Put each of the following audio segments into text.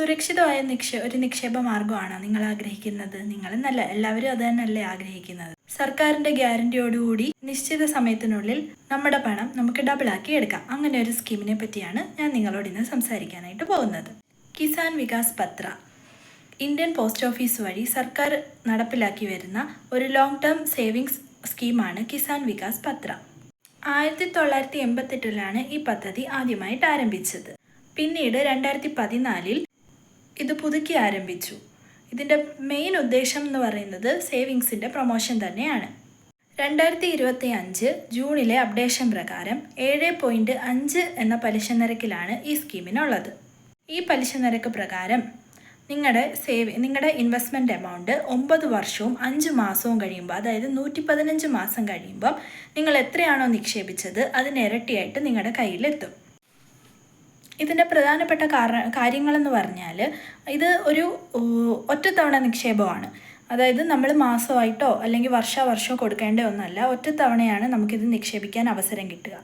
സുരക്ഷിതമായ നിക്ഷേ ഒരു നിക്ഷേപ മാർഗമാണോ നിങ്ങൾ ആഗ്രഹിക്കുന്നത്. നിങ്ങൾ നല്ല എല്ലാവരും അത് തന്നെയല്ലേ ആഗ്രഹിക്കുന്നത്. സർക്കാരിന്റെ ഗ്യാരണ്ടിയോടുകൂടി നിശ്ചിത സമയത്തിനുള്ളിൽ നമ്മുടെ പണം നമുക്ക് ഡബിൾ ആക്കി എടുക്കാം. അങ്ങനെ ഒരു സ്കീമിനെ പറ്റിയാണ് ഞാൻ നിങ്ങളോട് ഇന്ന് സംസാരിക്കാനായിട്ട് പോകുന്നത്. Kisan Vikas Patra. Indian post office വഴി സർക്കാർ നടപ്പിലാക്കി വരുന്ന ഒരു ലോങ് ടേം സേവിങ്സ് സ്കീമാണ് കിസാൻ വികാസ് പത്ര. ആയിരത്തി തൊള്ളായിരത്തി എൺപത്തെട്ടിലാണ് ഈ പദ്ധതി ആദ്യമായിട്ട് ആരംഭിച്ചത്. പിന്നീട് രണ്ടായിരത്തി പതിനാലിൽ ഇത് പുതുക്കി ആരംഭിച്ചു. ഇതിന്റെ മെയിൻ ഉദ്ദേശം എന്ന് പറയുന്നത് സേവിങ്സിന്റെ പ്രൊമോഷൻ തന്നെയാണ്. രണ്ടായിരത്തി ഇരുപത്തി അഞ്ച് ജൂണിലെ അപ്ഡേഷൻ പ്രകാരം ഏഴ് പോയിന്റ് അഞ്ച് എന്ന പലിശ നിരക്കിലാണ് ഈ സ്കീമിനുള്ളത്. ഈ പലിശ നിരക്ക് പ്രകാരം നിങ്ങളുടെ സേവ് നിങ്ങളുടെ ഇൻവെസ്റ്റ്മെന്റ് എമൗണ്ട് ഒമ്പത് വർഷവും അഞ്ച് മാസവും കഴിയുമ്പോൾ അതായത് നൂറ്റി പതിനഞ്ച് മാസം കഴിയുമ്പം നിങ്ങൾ എത്രയാണോ നിക്ഷേപിച്ചത് അതിന് ഇരട്ടിയായിട്ട് നിങ്ങളുടെ കയ്യിലെത്തും. ഇതിന്റെ പ്രധാനപ്പെട്ട കാര കാര്യങ്ങളെന്ന് പറഞ്ഞാൽ ഇത് ഒരു ഒറ്റത്തവണ നിക്ഷേപമാണ്. അതായത് നമ്മൾ മാസമായിട്ടോ അല്ലെങ്കിൽ വർഷാവർഷമോ കൊടുക്കേണ്ട ഒന്നല്ല ഒറ്റത്തവണയാണ് നമുക്കിത് നിക്ഷേപിക്കാൻ അവസരം കിട്ടുക.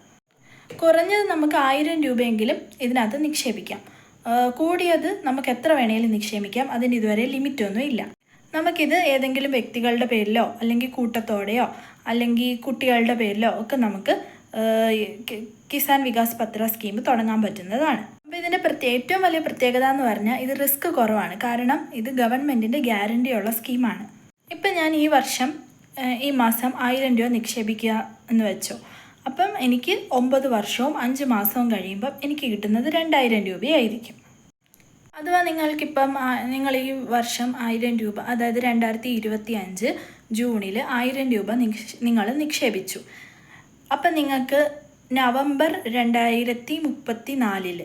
കുറഞ്ഞത് നമുക്ക് ആയിരം രൂപയെങ്കിലും ഇതിനകത്ത് നിക്ഷേപിക്കാം. കൂടിയത് നമുക്ക് എത്ര വേണേലും നിക്ഷേപിക്കാം അതിന് ഇതുവരെ ലിമിറ്റൊന്നും ഇല്ല. നമുക്കിത് ഏതെങ്കിലും വ്യക്തികളുടെ പേരിലോ അല്ലെങ്കിൽ കൂട്ടത്തോടെയോ അല്ലെങ്കിൽ കുട്ടികളുടെ പേരിലോ ഒക്കെ നമുക്ക് കിസാൻ വികാസ് പത്ര സ്കീം തുടങ്ങാൻ പറ്റുന്നതാണ്. അപ്പോൾ ഇതിന്റെ പ്രത്യേക ഏറ്റവും വലിയ പ്രത്യേകത എന്ന് പറഞ്ഞാൽ ഇത് റിസ്ക് കുറവാണ്. കാരണം ഇത് ഗവൺമെന്റിന്റെ ഗ്യാരണ്ടിയുള്ള സ്കീമാണ്. ഇപ്പം ഞാൻ ഈ വർഷം ഈ മാസം ആയിരം രൂപ നിക്ഷേപിക്കുക എന്ന് വെച്ചോ. അപ്പം എനിക്ക് ഒമ്പത് വർഷവും അഞ്ച് മാസവും കഴിയുമ്പം എനിക്ക് കിട്ടുന്നത് രണ്ടായിരം രൂപയായിരിക്കും. അഥവാ നിങ്ങൾക്കിപ്പം നിങ്ങൾ ഈ വർഷം ആയിരം രൂപ അതായത് രണ്ടായിരത്തി ഇരുപത്തി അഞ്ച് ജൂണിൽ ആയിരം രൂപ നിങ്ങൾ നിക്ഷേപിച്ചു. അപ്പം നിങ്ങൾക്ക് നവംബർ രണ്ടായിരത്തി മുപ്പത്തി നാലിൽ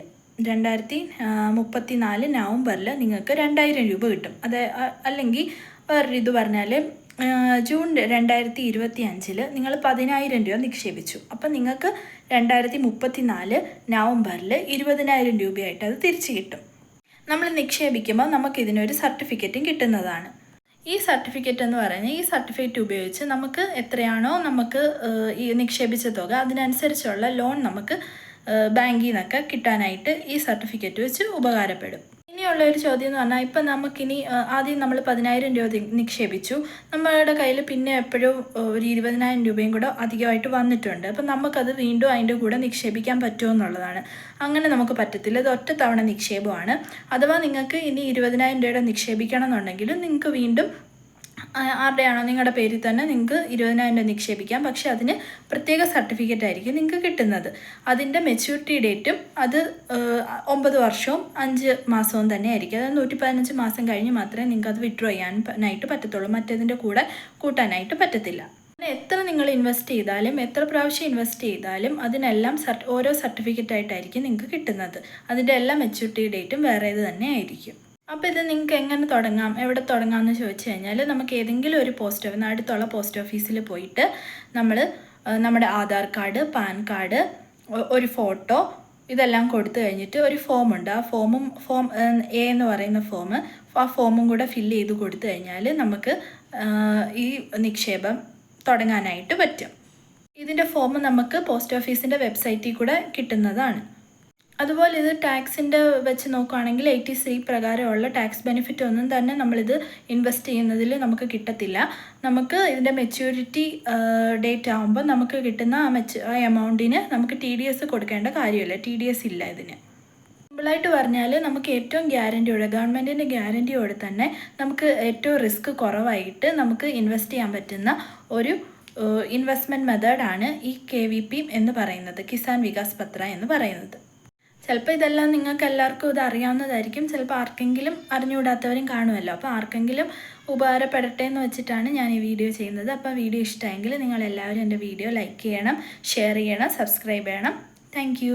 രണ്ടായിരത്തി മുപ്പത്തി നാല് നവംബറിൽ നിങ്ങൾക്ക് രണ്ടായിരം രൂപ കിട്ടും. അത് അല്ലെങ്കിൽ വേറൊരു ഇത് പറഞ്ഞാൽ ജൂൺ രണ്ടായിരത്തി ഇരുപത്തി അഞ്ചിൽ നിങ്ങൾ പതിനായിരം രൂപ നിക്ഷേപിച്ചു. അപ്പം നിങ്ങൾക്ക് രണ്ടായിരത്തി മുപ്പത്തി നാല് നവംബറിൽ ഇരുപതിനായിരം രൂപയായിട്ട് അത് തിരിച്ചു കിട്ടും. നമ്മൾ നിക്ഷേപിക്കുമ്പോൾ നമുക്കിതിനൊരു സർട്ടിഫിക്കറ്റും കിട്ടുന്നതാണ്. ഈ സർട്ടിഫിക്കറ്റ് എന്ന് പറഞ്ഞാൽ ഈ സർട്ടിഫിക്കറ്റ് ഉപയോഗിച്ച് നമുക്ക് എത്രയാണോ നമുക്ക് ഈ നിക്ഷേപിച്ച തുക അതിനനുസരിച്ചുള്ള ലോൺ നമുക്ക് ബാങ്കിൽ നിന്നൊക്കെ കിട്ടാനായിട്ട് ഈ സർട്ടിഫിക്കറ്റ് വെച്ച് ഉപകാരപ്പെടും. ഇനിയുള്ള ഒരു ചോദ്യം എന്ന് പറഞ്ഞാൽ ഇപ്പം നമുക്കിനി ആദ്യം നമ്മൾ പതിനായിരം രൂപ നിക്ഷേപിച്ചു. നമ്മളുടെ കയ്യിൽ പിന്നെ എപ്പോഴും ഒരു ഇരുപതിനായിരം രൂപയും കൂടെ അധികമായിട്ട് വന്നിട്ടുണ്ട്. അപ്പം നമുക്കത് വീണ്ടും അതിന്റെ കൂടെ നിക്ഷേപിക്കാൻ പറ്റുമോ എന്നുള്ളതാണ്. അങ്ങനെ നമുക്ക് പറ്റത്തില്ല. ഇത് ഒറ്റ തവണ നിക്ഷേപമാണ്. അഥവാ നിങ്ങൾക്ക് ഇനി ഇരുപതിനായിരം രൂപയുടെ നിക്ഷേപിക്കണം എന്നുണ്ടെങ്കിൽ നിങ്ങൾക്ക് വീണ്ടും ആരുടെയാണോ നിങ്ങളുടെ പേരിൽ തന്നെ നിങ്ങൾക്ക് ഇരുപതിനായിരം രൂപ നിക്ഷേപിക്കാം. പക്ഷെ അതിന് പ്രത്യേക സർട്ടിഫിക്കറ്റ് ആയിരിക്കും നിങ്ങൾക്ക് കിട്ടുന്നത്. അതിന്റെ മെച്യൂരിറ്റി ഡേറ്റും അത് ഒമ്പത് വർഷവും അഞ്ച് മാസവും തന്നെ ആയിരിക്കും. അതായത് നൂറ്റി പതിനഞ്ച് മാസം കഴിഞ്ഞ് മാത്രമേ നിങ്ങൾക്ക് അത് വിഡ്രോ ചെയ്യാനായിട്ട് പറ്റത്തുള്ളൂ. മറ്റേതിന്റെ കൂടെ കൂട്ടാനായിട്ട് പറ്റത്തില്ല. എത്ര നിങ്ങൾ ഇൻവെസ്റ്റ് ചെയ്താലും എത്ര പ്രാവശ്യം ഇൻവെസ്റ്റ് ചെയ്താലും അതിനെല്ലാം സർട്ട് ഓരോ സർട്ടിഫിക്കറ്റ് ആയിട്ടായിരിക്കും നിങ്ങൾക്ക് കിട്ടുന്നത്. അതിന്റെ എല്ലാ മെച്യൂരിറ്റി ഡേറ്റും വേറേത് തന്നെ ആയിരിക്കും. അപ്പോൾ ഇത് നിങ്ങൾക്ക് എങ്ങനെ തുടങ്ങാം? എവിടെ തുടങ്ങാമെന്ന് ചോദിച്ചു കഴിഞ്ഞാൽ നമുക്ക് ഏതെങ്കിലും ഒരു പോസ്റ്റ് ഓഫീസ് അടുത്തുള്ള പോസ്റ്റ് ഓഫീസിൽ പോയിട്ട് നമ്മൾ നമ്മുടെ ആധാർ കാർഡ് പാൻ കാർഡ് ഒരു ഫോട്ടോ ഇതെല്ലാം കൊടുത്തു കഴിഞ്ഞിട്ട് ഒരു ഫോമുണ്ട് ആ ഫോമും ഫോം എ എന്ന് പറയുന്ന ഫോം ആ ഫോമും കൂടെ ഫില്ല് ചെയ്ത് കൊടുത്തു കഴിഞ്ഞാൽ നമുക്ക് ഈ നിക്ഷേപം തുടങ്ങാനായിട്ട് പറ്റും. ഇതിന്റെ ഫോം നമുക്ക് പോസ്റ്റ് ഓഫീസിന്റെ വെബ്സൈറ്റിൽ കൂടെ കിട്ടുന്നതാണ്. അതുപോലെ ഇത് ടാക്സിന്റെ വെച്ച് നോക്കുകയാണെങ്കിൽ എയ്റ്റി സി പ്രകാരമുള്ള ടാക്സ് ബെനിഫിറ്റ് ഒന്നും തന്നെ നമ്മളിത് ഇൻവെസ്റ്റ് ചെയ്യുന്നതിൽ നമുക്ക് കിട്ടത്തില്ല. നമുക്ക് ഇതിന്റെ മെച്യൂരിറ്റി ഡേറ്റ് ആകുമ്പോൾ നമുക്ക് കിട്ടുന്ന ആ മെച്ച് ആ എമൗണ്ടിന് നമുക്ക് ടി ഡി എസ് കൊടുക്കേണ്ട കാര്യമില്ല. ടി ഡി എസ് ഇല്ല ഇതിന്. സിമ്പിളായിട്ട് പറഞ്ഞാൽ നമുക്ക് ഏറ്റവും ഗ്യാരന്റിയോടെ ഗവൺമെന്റിന്റെ ഗ്യാരന്റിയോടെ തന്നെ നമുക്ക് ഏറ്റവും റിസ്ക് കുറവായിട്ട് നമുക്ക് ഇൻവെസ്റ്റ് ചെയ്യാൻ പറ്റുന്ന ഒരു ഇൻവെസ്റ്റ്മെന്റ് മെത്തേഡാണ് ഈ കെ വി പി എന്ന് പറയുന്നത് കിസാൻ വികാസ് പത്ര എന്ന് പറയുന്നത്. ചിലപ്പോൾ ഇതെല്ലാം നിങ്ങൾക്ക് എല്ലാവർക്കും ഇത് അറിയാവുന്നതായിരിക്കും. ചിലപ്പോൾ ആർക്കെങ്കിലും അറിഞ്ഞുകൂടാത്തവരും കാണുമല്ലോ. അപ്പോൾ ആർക്കെങ്കിലും ഉപകാരപ്പെടട്ടെ എന്ന് വെച്ചിട്ടാണ് ഞാൻ ഈ വീഡിയോ ചെയ്യുന്നത്. അപ്പോൾ വീഡിയോ ഇഷ്ടമെങ്കിൽ നിങ്ങളെല്ലാവരും എന്റെ വീഡിയോ ലൈക്ക് ചെയ്യണം ഷെയർ ചെയ്യണം സബ്സ്ക്രൈബ് ചെയ്യണം. താങ്ക്